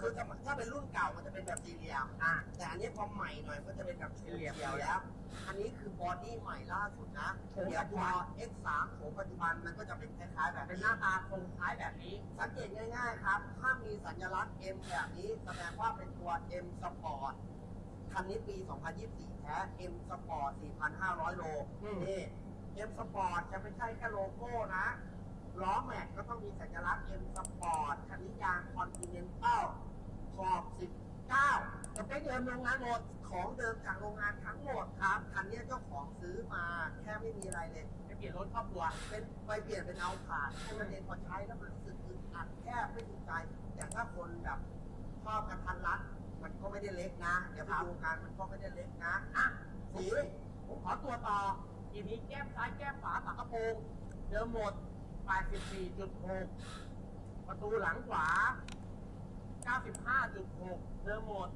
คือถ้าถ้าเป็นรุ่นเก่ามันจะเป็นแบบสี่เหลี่ยมอ่าแต่อันนี้พอใหม่หน่อยก็จะเป็นแบบสี่เหลี่ยมเดียวแล้ว อันนี้คือบอดี้ใหม่ล่าสุดนะโฉมเดี๋ยวพอปัจจุบัน X3 โฉมปัจจุบันมันก็จะเป็นคล้ายๆแบบเป็นนี้หน้าตาคงคล้ายแบบนี้ สังเกตง่ายๆครับ ถ้ามีสัญลักษณ์ M แบบนี้แสดงว่าเป็นตัว M Sport คันนี้ปี 2024 แท้ M Sport 4,500 โลอืมนี่ M Sport จะไม่ใช่แค่โลโก้นะ ล้อแม็กก็ต้องมีสัญลักษณ์ M Sport คันนี้ยาง Continental ขอบ 19สเปคเดิมโรงงานหมดของเดิมจากโรงงานทั้งหมดครับคันนี้เจ้าของซื้อมาแค่ไม่มีอะไรเลยจะเปลี่ยนรถครอบครัวเป็นไปเปลี่ยนเป็นเอาผ่านให้มันเองพอใช้แล้วมันรู้สึกอึดอัดแคบไม่ถูกใจแต่ถ้าคนแบบชอบกระทันรัดมันก็ไม่ได้เล็กนะ เดี๋ยวไปดูกันมันก็ไม่ได้เล็กนะอะสีผมขอตัวต่อทีนี้แก้มซ้ายแก้มขวาปากกระโปรงเดิมหมด 84.6 ประตูหลังขวา 95.6 เดิมหมด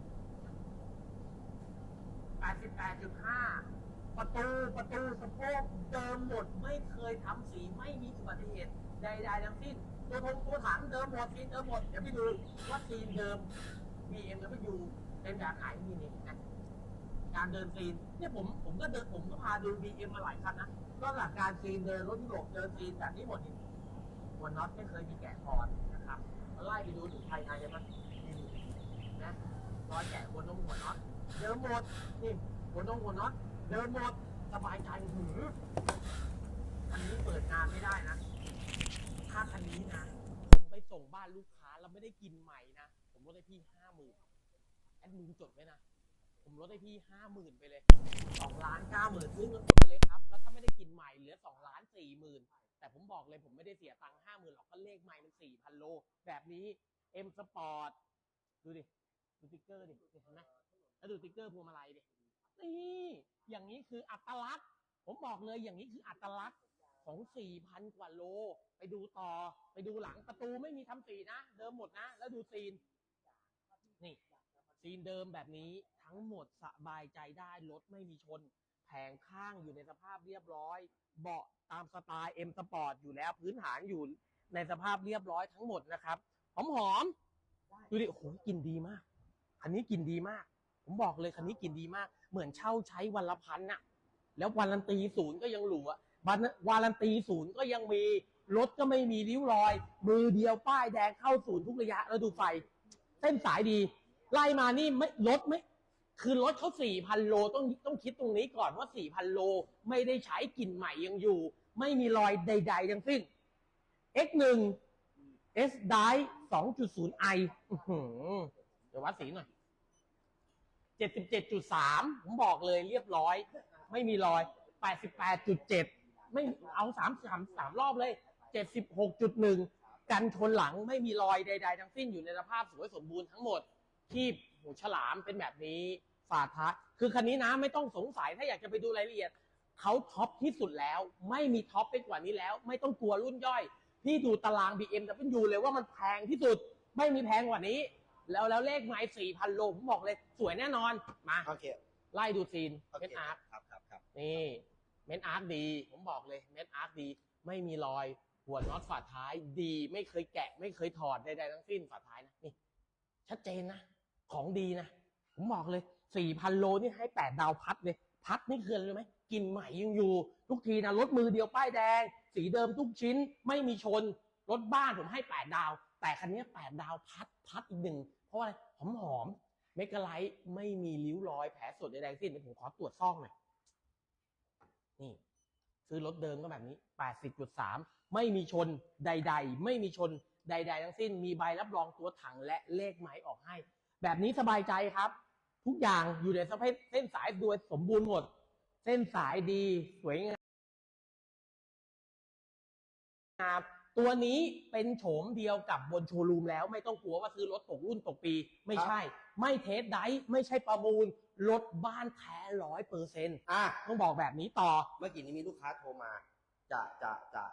85 ประตูประตูสะโพกเดิมหมดไม่เคยทำสีไม่มีอุบัติเหตุใดๆทั้งสิ้นตัวทงตัวถังเดิมหมดซีเดิมหมดเดี๋ยวไปดูว่าซีนเดิม BMW เป็นแบบไหนนี่นี่นะการเดินซีนเนี่ยผมผมก็เดินผมก็พาดู BM มาหลายคันนะก็หลักการซีนเดินรถยุโรปเดินซีนแบบนี้หมดนี่หัวน็อตไม่เคยมีแกะคอนนะครับไล่ไปดูถึงภายในกันมั้ยนี่นะรอยแกะหัวนงหัวน็อตเดินหมดนี่ หัวนงหัวน็อตเดินหมดสบายใจหือคันนี้เปิดงานไม่ได้นะ ถ้าคันนี้นะ ผมไปส่งบ้านลูกค้าแล้วไม่ได้กินใหม่นะ ผมลดให้พี่ห้าหมื่นแอดมินจดไว้นะ ผมลดให้พี่ห้าหมื่นไปเลยสองล้านเก้าหมื่นซื้อเงินสดไปเลยครับ แล้วถ้าไม่ได้กินใหม่เหลือสองล้านสี่หมื่นแต่ผมบอกเลยผมไม่ได้เสียตังค์ห้าหมื่นหรอกก็เลขใหม่มันสี่พันโล แบบนี้เอ็มสปอร์ตดูดิ ดูติ๊กเกอร์ดิเห็นไหมแล้วดูติ๊กเกอร์พวงมาลัยดิ นี่อย่างนี้คืออัตลักษณ์ ผมบอกเลยอย่างนี้คืออัตลักษณ์ของสี่พันกว่าโล ไปดูต่อไปดูหลังประตูไม่มีทำสีนะ เดิมหมดนะ แล้วดูซีน นี่ ซีนเดิมแบบนี้ทั้งหมดสบายใจได้รถไม่มีชน แผงข้างอยู่ในสภาพเรียบร้อย เบาะตามสไตล์ M Sport อร์ตอยู่แล้วพื้นฐานอยู่ในสภาพเรียบร้อยทั้งหมดนะครับ หอมหอมดูดิโอ้โหกลิ่นดีมาก คันนี้กลิ่นดีมาก ผมบอกเลยคันนี้กลิ่นดีมาก เหมือนเช่าใช้วันละพันน่ะ แล้ววารันตีศูนย์ก็ยังหรูอะวันวารันตีศูนย์ก็ยังมีรถก็ไม่มีริ้วรอย มือเดียวป้ายแดงเข้าศูนย์ทุกระยะแล้วดูไฟ เส้นสายดี ไล่มานี่ไม่รถไม่คือรถเขาสี่พันโลต้องต้องคิดตรงนี้ก่อนว่าสี่พันโลไม่ได้ใช้กลิ่นใหม่ยังอยู่ ไม่มีรอยใด ๆ ทั้งสิ้น X1 S d i 2.0i อื้อหือเดี๋ยววัดสีหน่อย 77.3ผมบอกเลยเรียบร้อย ไม่มีรอย88.7ไม่เอาสามสามสามรอบเลย76.1กันชนหลังไม่มีรอยใด ๆ ทั้งสิ้นอยู่ในสภาพสวยสมบูรณ์ทั้งหมดที่หูฉลามเป็นแบบนี้ฝาท้ายคือคันนี้นะไม่ต้องสงสัยถ้าอยากจะไปดูรายละเอียดเขาท็อปที่สุดแล้ว ไม่มีท็อปไปกว่านี้แล้ว ไม่ต้องกลัวรุ่นย่อย พี่ดูตาราง BMW เลยว่ามันแพงที่สุด ไม่มีแพงกว่านี้ แล้วแล้วเลขไม้สี่พันโลผมบอกเลยสวยแน่นอนมาโอเคไล่ดูซีนโอเม็ดเคอาร์ตครับครับครับนี่เม็ดอาร์ตดี ผมบอกเลยเม็ดอาร์ตดี ไม่มีรอย หัวน็อตฝาท้ายดี ไม่เคยแกะ ไม่เคยถอดใดๆทั้งสิ้นฝาท้ายนะนี่ ชัดเจนนะ ของดีนะ ผมบอกเลยสี่พันโลนี่ให้แปดดาวพัดเลย พัดนี่คืออะไรรู้ไหมกลินใหม่ยังอยู่ ทุกทีนะรถมือเดียวป้ายแดง สีเดิมทุกชิ้นไม่มีชน รถบ้านผมให้แปดดาว แต่คันนี้แปดดาวพัดพัดอีกหนึ่ง เพราะว่าอะไรหอมหอมเมกะไลท์ไม่มีริ้วรอยแผลสดใดๆทั้งสิ้นเดี๋ยวผมขอตรวจซ่องหน่อยนี่ ซื้อรถเดิมก็แบบนี้ 80.3 ไม่มีชนใด ๆ ไม่มีชนใด ๆ ทั้งสิ้น มีใบรับรองตัวถังและเลขหมายออกให้ แบบนี้สบายใจครับ ทุกอย่างอยู่ในสภาพเส้นสายโดยสมบูรณ์หมด เส้นสายดีสวยงาม ตัวนี้เป็นโฉมเดียวกับบนโชว์รูมแล้ว ไม่ต้องกลัวว่าซื้อรถตกรุ่นตกปี ไม่ใช่ ไม่เทสไดฟ์ไม่ใช่ประมูลรถบ้านแท้ร้อยเปอร์เซ็นต์อะต้องบอกแบบนี้ต่อ เมื่อกี้นี้มีลูกค้าโทรมา จะจะจะ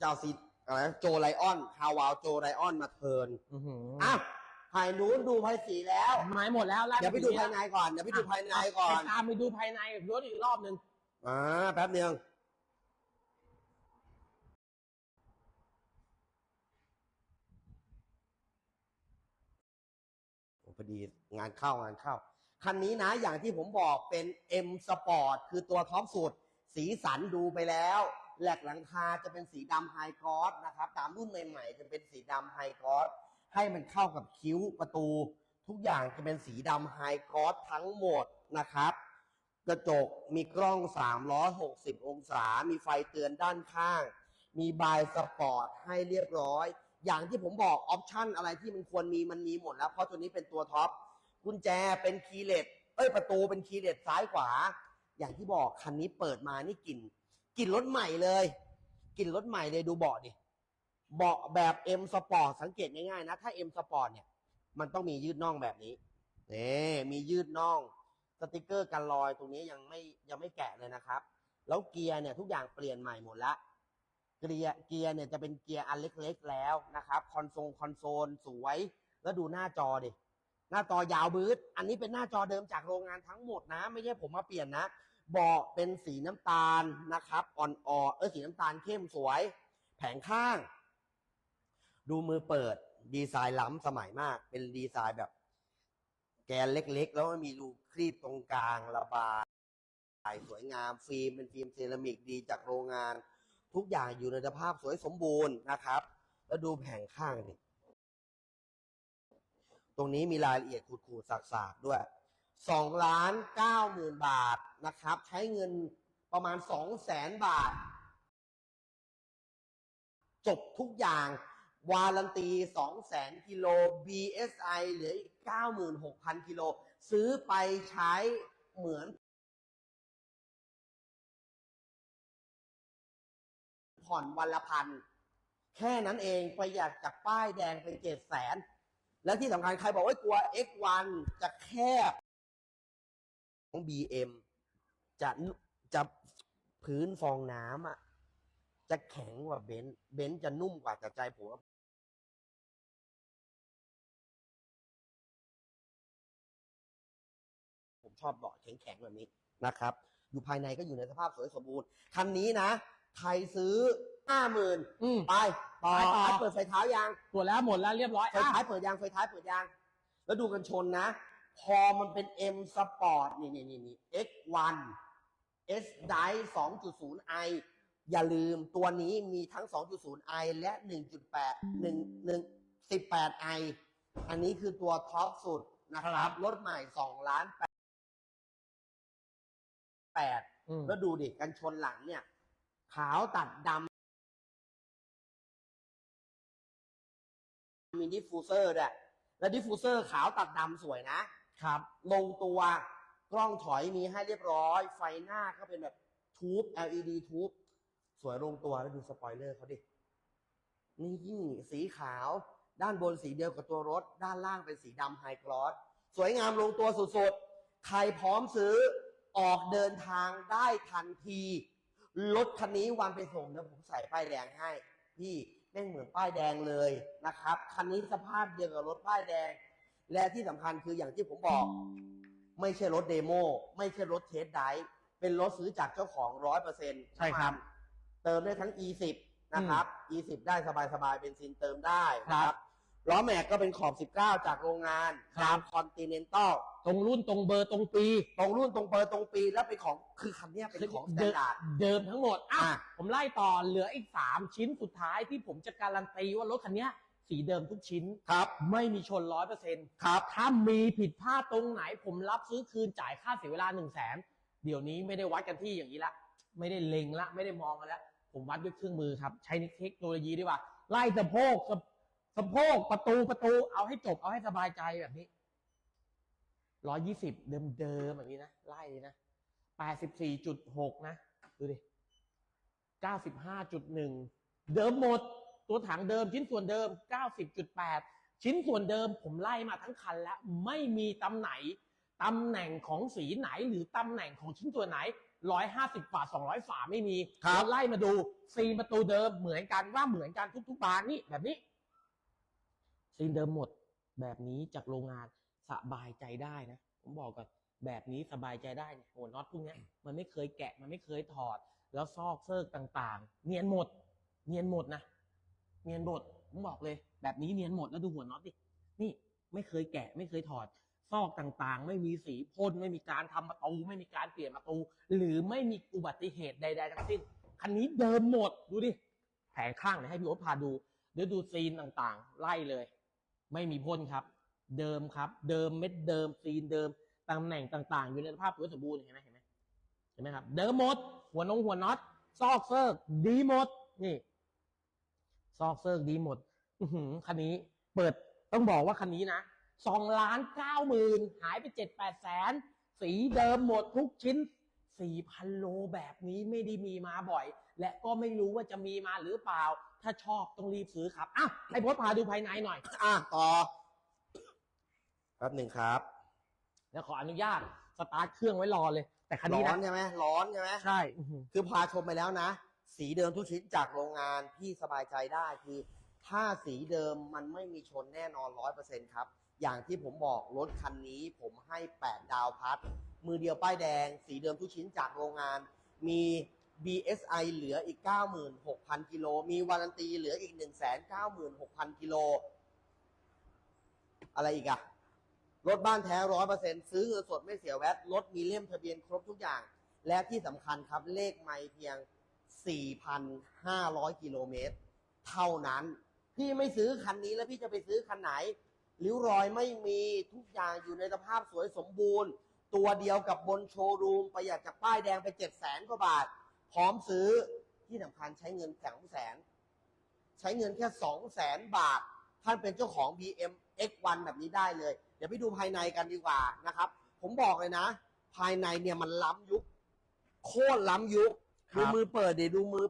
จะเอาซีอะไรนะโจไลออนฮาวาวโจไลออนมาเทิร์นอือหืออะภายนู้นดูภายสีแล้ว หมายหมดแล้วล่เดี๋ยวไปดูภายในก่อนเดี๋ยวไปดูภายในก่อน ตามไปดูภายในรถอีกรอบหนึ่งอ่าแป๊บเดียว อดี งานเข้างานเข้า คันนี้นะอย่างที่ผมบอกเป็น M Sport คือตัวท็อปสุด สีสันดูไปแล้ว แหลกหลังคาจะเป็นสีดำไฮกรอสนะครับ ตามรุ่นใหม่ๆ จะเป็นสีดำไฮกรอสให้มันเข้ากับคิ้วประตู ทุกอย่างจะเป็นสีดำไฮกรอสทั้งหมดนะครับ กระจกมีกล้อง 360 องศา มีไฟเตือนด้านข้าง มีบายสปอร์ตให้เรียบร้อยอย่างที่ผมบอกออปชั่นอะไรที่มันควรมีมันมีหมดแล้ว เพราะตัวนี้เป็นตัวท็อป กุญแจเป็นคีย์เลสเอ้ยประตูเป็นคีย์เลสซ้ายขวา อย่างที่บอกคันนี้เปิดมานี่กลิ่นกลิ่นรถใหม่เลยกลิ่นรถใหม่เลยดูเบาะดิเบาะแบบ M Sport สังเกตง่ายๆนะ ถ้า M Sport เนี่ย มันต้องมียืดน่องแบบนี้นี่มียืดน่อง สติกเกอร์กันรอยตรงนี้ยังไม่ยังไม่แกะเลยนะครับ แล้วเกียร์เนี่ยทุกอย่างเปลี่ยนใหม่หมดละเกียร์เกียร์เนี่ยจะเป็นเกียร์อันเล็กๆแล้วนะครับ คอนโซลคอนโซลสวย แล้วดูหน้าจอดิ หน้าจอยาวบืดอันนี้เป็นหน้าจอเดิมจากโรงงานทั้งหมดนะ ไม่ใช่ผมมาเปลี่ยนนะเบาะเป็นสีน้ำตาลนะครับอ่อนๆเออสีน้ำตาลเข้มสวย แผงข้าง ดูมือเปิด ดีไซน์ล้ำสมัยมาก เป็นดีไซน์แบบ แกนเล็กๆ แล้วมันมีรูครีบตรงกลางระบาย สวยงามฟิล์มเป็นฟิล์มเซรามิกดีจากโรงงาน ทุกอย่างอยู่ในสภาพสวยสมบูรณ์นะครับ แล้วดูแผงข้างนี่ ตรงนี้มีรายละเอียดขูดๆสากๆด้วยสองล้านเก้าหมื่นบาทนะครับ ใช้เงินประมาณสองแสนบาท จบทุกอย่างวารันตีสองแสนกิโล BSI เหลืออีกเก้าหมื่นหกพันกิโล ซื้อไปใช้เหมือน ผ่อนวันละพัน แค่นั้นเองประหยัดจากป้ายแดงไปเจ็ดแสน และที่สำคัญใครบอกว่ากลัว X1 จะแคบ ของ BM จะจะพื้นฟองน้ำอะ จะแข็งกว่าเบนซ์เบนซ์จะนุ่มกว่าแต่ใจผมว่าผมชอบเบาะแข็งๆแบบนี้นะครับ อยู่ภายในก็อยู่ในสภาพสวยสมบูรณ์ คันนี้นะ ใครซื้อ ห้าหมื่นอืม ไปต่อ ไปต่ออะเปิดไฟเท้ายาง ตรวจแล้วหมดแล้วเรียบร้อยไฟอะท้ายเปิดยาง ไฟท้ายเปิดยาง แล้วดูกันชนนะ พอมันเป็น M Sport นี่นี่นี่นี่ X1 S Drive 2.0i อย่าลืมตัวนี้มีทั้ง 2.0i และ 1.8 1 1 18i อันนี้คือตัวท็อปสุดนะครับรถใหม่2ล้าน8 อืม แล้วดูดิกันชนหลังเนี่ย ขาวตัดดำ มีดิฟฟูเซอร์ด้วยแล้วดิฟฟูเซอร์ขาวตัดดำสวยนะครับ ลงตัวกล้องถอยมีให้เรียบร้อย ไฟหน้าก็เป็นแบบทูบ LED ทูบสวยลงตัวแล้วดูสปอยเลอร์เขาดิ นี่ยิ่งสีขาว ด้านบนสีเดียวกับตัวรถ ด้านล่างเป็นสีดำไฮกรอสสวยงามลงตัวสุดๆ ใครพร้อมซื้อออกเดินทางได้ทันที รถคันนี้วันไปส่งเดี๋ยวผมใส่ป้ายแดงให้ พี่ แม่งเหมือนป้ายแดงเลยนะครับ คันนี้สภาพเดียวกับรถป้ายแดง และที่สำคัญคืออย่างที่ผมบอก ไม่ใช่รถเดโมไม่ใช่รถเทสไดรฟ์เป็นรถซื้อจากเจ้าของร้อยเปอร์เซ็นต์ใช่ครับ เติมได้ทั้ง E10 นะครับ E10 ได้สบายๆเป็นซินเติมได้นะคครัรับบ ล้อแม็กก็เป็นขอบ 19 จากโรงงานครับ คอนติเนนตัลตรงรุ่นตรงเบอร์ตรงปีตรงรุ่นตรงเบอร์ตรงปีแล้วเป็นของคือคันเนี้ยเป็นของสแตนดาร์ด เดิมทั้งหมดอะอะ ผมไล่ต่อเหลืออีก 3 ชิ้นสุดท้ายที่ผมจะการันตีว่ารถคันเนี้ยสีเดิมทุกชิ้น ครับไม่มีชนร้อยเปอร์เซ็นต์ครับ ถ้ามีผิดพลาดตรงไหน ผมรับซื้อคืนจ่ายค่าเสียเวลาหนึ่งแสนเดี๋ยวนี้ไม่ได้วัดกันที่อย่างนี้ละ ไม่ได้เล็งละ ไม่ได้มองกันแล้วผมวัดด้วยเครื่องมือครับ ใช้เทคโนโลยีดีกว่า ไล่สะโพกสะ สะโพกประตูประตูเอาให้จบเอาให้สบายใจแบบนี้ร้อยยี่สิบเดิมเดิมๆแบบนี้นะไล่เลยนะแปดสิบสี่จุดหกนะ ดูดิเก้าสิบห้าจุดหนึ่งเดิมหมด ตัวถังเดิมชิ้นส่วนเดิมเก้าสิบจุดแปดชิ้นส่วนเดิมผมไล่มาทั้งคันแล้ว ไม่มีตำไหนตำแหน่งของสีไหนหรือตำแหน่งของชิ้นส่วนไหนร้อยห้าสิบฝาสองร้อยฝาไม่มีครับเราไล่มาดูซีนประตูเดิมเหมือนกันว่าเหมือนกันทุกๆบานนี่แบบนี้ ซีนเดิมหมดแบบนี้จากโรงงานสบายใจได้นะ ผมบอกก่อนแบบนี้สบายใจได้เนี่ยหัวน็อตพวกนี้มันไม่เคยแกะมันไม่เคยถอด แล้วซอกเซิกต่างๆ เนียนหมด เนียนหมดนะเนียนหมดผมบอกเลย แบบนี้เนียนหมดแล้วดูหัวน็อตดินี่ไม่เคยแกะไม่เคยถอด ซอกต่างๆ ไม่มีสีพ่นไม่มีการทำประตูไม่มีการเปลี่ยนประตูหรือไม่มีอุบัติเหตุใด ๆ ทั้งสิ้นคันนี้เดิมหมดดูดิแผงข้างเนี่ยให้พี่โอ๊ตพาดูเดี๋ยวดูซีนต่างๆ ไล่เลย ไม่มีพ่นครับ เดิมครับ เดิมเม็ดเดิมซีนเดิมตำแหน่งต่าง ๆ อยู่ในสภาพสวยสมบูรณ์เห็นไหมเห็นไหมเห็นไหมครับ เดิมหมด หัวนงหัวน็อตซอกเซิร์กดีหมด นี่ ซอกเซิร์กดีหมด อืคันนี้ เปิดต้องบอกว่าคันนี้นะสองล้านเก้าหมื่นหายไปเจ็ดแปดแสนสีเดิมหมดทุกชิ้นสี่พันโลแบบนี้ไม่ได้มีมาบ่อย และก็ไม่รู้ว่าจะมีมาหรือเปล่า ถ้าชอบต้องรีบซื้อครับอะให้พจน์พาดูภายในหน่อย อะต่อแป๊บหนึ่งครับแล้วขออนุญาตสตาร์ทเครื่องไว้รอเลย แต่คันร้นี้อนนะใช่ไหมร้อนใช่ไหมใช่อื้อหือคือพาชมไปแล้วนะ สีเดิมทุกชิ้นจากโรงงานพี่สบายใจได้คือ ถ้าสีเดิมมันไม่มีชนแน่นอนร้อยเปอร์เซ็นครับ อย่างที่ผมบอกรถคันนี้ผมให้ 8 ดาวพัด มือเดียวป้ายแดง สีเดิมทุกชิ้นจากโรงงาน มี BSI เหลืออีก 96,000 กิโล มีวารันตีเหลืออีก 196,000 กิโล อะไรอีกอะรถบ้านแท้ร้อยเปอร์เซ็นซื้อเงินสดไม่เสียแวตรถมีเล่มทะเบียนครบทุกอย่าง และที่สำคัญครับเลขไม่เพียง 4,500 กิโลเมตร เท่านั้น พี่ไม่ซื้อคันนี้แล้วพี่จะไปซื้อคันไหนริ้วรอยไม่มีทุกอย่างอยู่ในสภาพสวยสมบูรณ์ ตัวเดียวกับบนโชว์รูมประหยัดจากป้ายแดงไป 7 0 0 0 0 0กว่าบาท พร้อมซื้อที่สำคัญใช้เงินแสนแสนใช้เงินแค่2 0 0แสนบาท ท่านเป็นเจ้าของ BM X1 แบบนี้ได้เลย เดี๋ยวไปดูภายในกันดีกว่านะครับ ผมบอกเลยนะ ภายในเนี่ยมันล้ำยุค โคตรล้ำยุค ครัดูบ มือเปิดเดิดูมือ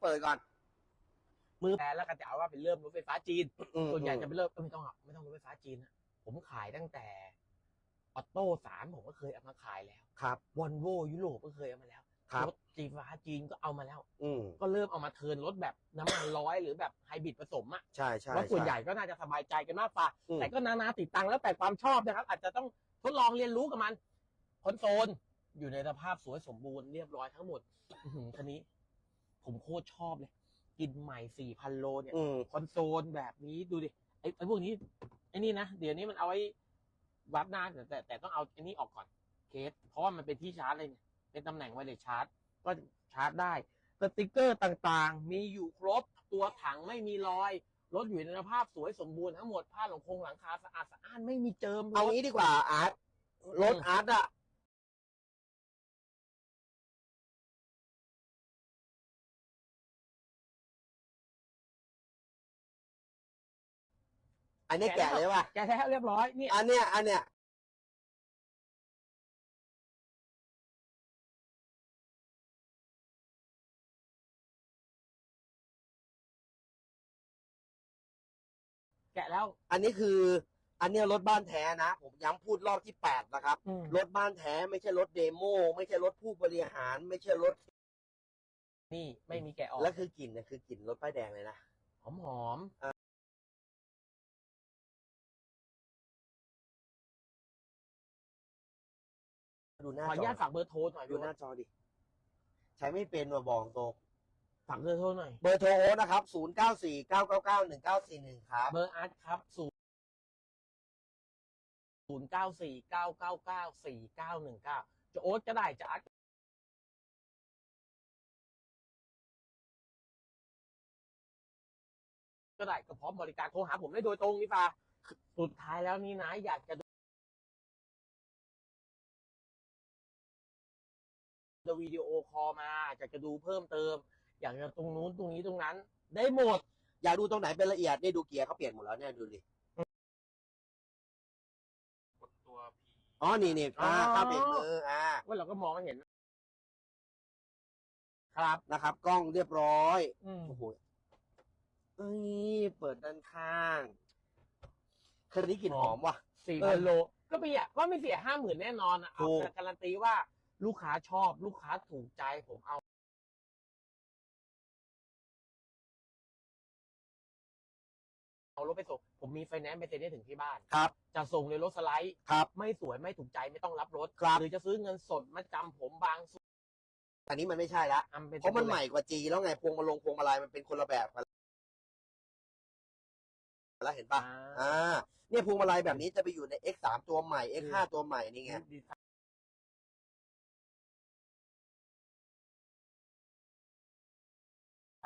เปิดก่อน มือแปรแล้วก็จะเอาว่าเป็นเริ่มรถไฟฟ้าจีนอืมส่วนใหญ่อืมจะเป็นเริ่มเอ้ยไม่ต้องหรอกไม่ต้องรถไฟฟ้าจีนอะผมขายตั้งแต่ออโต้สามผมก็เคยเอามาขายแล้วครับวอลโวยุโรปก็เคยเอามาแล้วครับรถจีฟ้าจีนก็เอามาแล้ว อืมก็เริ่มเอามาเทิร์นรถแบบน้ำมันร้อยหรือแบบไฮบริดผสมอะใช่ใช่รถส่วนช่ใหญ่ก็น่าจะสบายใจกันมากกว่าอืมแต่ก็นานาติดตังค์แล้วแต่ความชอบนะครับ อาจจะต้องทดลองเรียนรู้กับมันคอนโซลอยู่ในสภาพสวยสมบูรณ์เรียบร้อยทั้งหมดอื้อหือคันนี้ ผมโคตรชอบเลย กินใหม่สี่พันโลเนี่ยอืม คอนโซลแบบนี้ดูดิไอ้ไอ้พวกนี้ไอ้นี่นะเดี๋ยวนี้มันเอาไว้วัดหน้าแต่แต่แต่ต้องเอาไอ้นี่ออกก่อนเคส เพราะว่ามันเป็นที่ชาร์จเลยเนี่ยเป็นตำแหน่งไวเลสชาร์จ ก็ชาร์จได้สติกเกอร์ต่างๆ มีอยู่ครบตัวถังไม่มีรอยรถอยู่ในสภาพสวยสมบูรณ์ทั้งหมดผ้าหลังคงหลังคาสะอาดสะอ้านไม่มีเจิมเอารถงี้ดีกว่าอาร์ตรถอาร์ตอะ อันนี้แกะเลยว่ะแกะแล้วเรียบร้อยนี่อันเนี้ยอันเนี้ยแกะแล้ว อันนี้คือ อันเนี้ยรถบ้านแท้นะ ผมย้ำพูดรอบที่แปดนะครับอืมรถบ้านแท้ไม่ใช่รถเดโมไม่ใช่รถผู้บริหาร ไม่ใช่รถ นี่ไม่มีแกะออกแล้วคือกลิ่นเนี่ยคือกลิ่นรถป้ายแดงเลยนะหอมหอม ดูหๆน้าขออจนุอญาตฝากเบอร์โทรหน่อยดูหน้าจอดิ ใช้ไม่เป็นว่าบอกตรงฝากเบอร์โทรหน่อย เบอร์โทรโอ๊ตนะครับ0 9 4 9 9 9 1 9 4 1ครับ เบอร์อาร์ตครับศูนย์ศูนย์เก้าสี่เก้าเก้าเก้าสี่เก้าหนึ่งเก้าจะโอ๊ตก็ได้จะอาร์ตก็ได้ก็พร้อมบริการโทรหาผมได้โดยตรงนี่ฟ้าสุดท้ายแล้วนี่นะอยากจะ ดูวิดีโอคอลมาอยากจะดูเพิ่มเติม อยากจะตรงนู้นตรงนี้ตรงนั้น ได้หมด อยากดูตรงไหนเป็นละเอียดนี่ดูเกียร์เขาเปลี่ยนหมดแล้วเนี่ยดูดิกดตัวอ๋อนี่นี่อ่าอ๋อข้าวเบรกมืออ่าว่าเราก็มองไม่เห็น ครับนะครับ กล้องเรียบร้อยอืมโอ้โหเอ้ยเปิดด้านข้างคันนี้กลิ่นหอมว่ะ สี่เอพัอ นโล ก็ไม่อยากก็ไม่เสียห้าหมื่นแน่นอนอะเอาถูกแต่การันตีว่า ลูกค้าชอบลูกค้าถูกใจผมเอาเอารถไปส่งผมมีไฟแนนซ์ไปเซ็นให้ถึงที่บ้าน ครับ จะส่งในรถสไลด์ครับไม่สวยไม่ถูกใจไม่ต้องรับรถครับหรือจะซื้อเงินสดมาจำผมบางส่วนอันนี้มันไม่ใช่ละอำเป็นเพราะมันใหม่กว่าจีแล้วไงพวงมาลงพวงมาลัยมันเป็นคนละแบบกันแล้วเห็นปะอ่า อ่าเนี่ยพวงมาลัยแบบนี้จะไปอยู่ใน X3 ตัวใหม่ X5 ตัวใหม่นี่ไง ดีไซ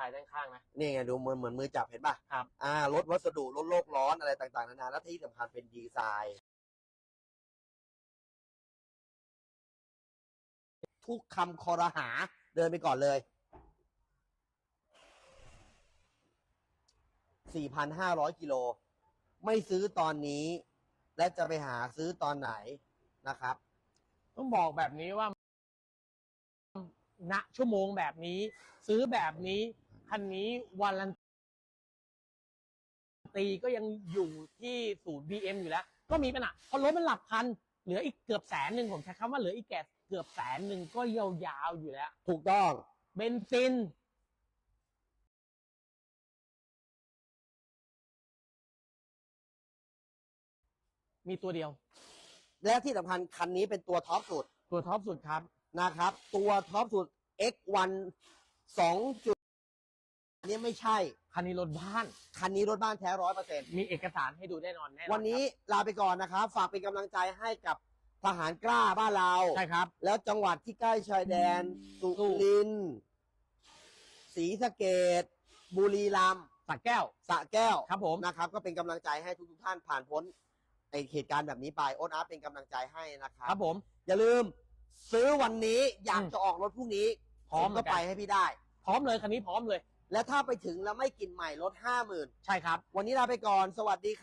ายด้านข้างนะ นี่ไงดูเหมือนเหมือนมือจับเห็นปะครับ อ่าลดวัสดุลดโลกร้อนอะไรต่างๆนานาและที่สำคัญเป็นดีไซน์ ทุกคำคอรหาเดินไปก่อนเลย 4,500 กิโล ไม่ซื้อตอนนี้ และจะไปหาซื้อตอนไหนนะครับ ต้องบอกแบบนี้ว่าณชั่วโมงแบบนี้ ซื้อแบบนี้ คันนี้วันลันตีก็ยังอยู่ที่ศูนย์ BM อยู่แล้ว ก็มีปัญหาเพราะรถมันหลักพัน เหลืออีกเกือบแสนหนึ่งผมใช้คำว่าเหลืออีกแกเกือบแสนหนึ่งก็ยาวๆอยู่แล้ว ถูกต้อง เบนซินมีตัวเดียว และที่สำคัญคันนี้เป็นตัวท็อปสุด ตัวท็อปสุดครับ นะครับ ตัวท็อปสุด X1 2จุด อันนี้ไม่ใช่ คันนี้รถบ้าน คันนี้รถบ้านแท้ร้อยเปอร์เซ็นต์มีเอกสารให้ดูแน่นอนแน่นอนวันนี้ลาไปก่อนนะครับ ฝากเป็นกำลังใจให้กับทหารกล้าบ้านเรา ใช่ครับ แล้วจังหวัดที่ใกล้ชายแดน สุรินทร์ศรีสะเกดบุรีรัมย์สักแก้วสระแก้วครับผมนะครับ ก็เป็นกำลังใจให้ทุกๆท่านผ่านพ้นไอเหตุการณ์แบบนี้ไปโอนอาร์ตเป็นกำลังใจให้นะครัครับผม อย่าลืม ซื้อวันนี้อยากอืมจะออกรถพรุ่งนี้พร้อมผเหมืก็อนกันไปให้พี่ได้ พร้อมเลยคันนี้พร้อมเลย และถ้าไปถึงแล้วไม่กินใหม่ลดห้าหมื่นใช่ครับ วันนี้ลาไปก่อนสวัสดีครับ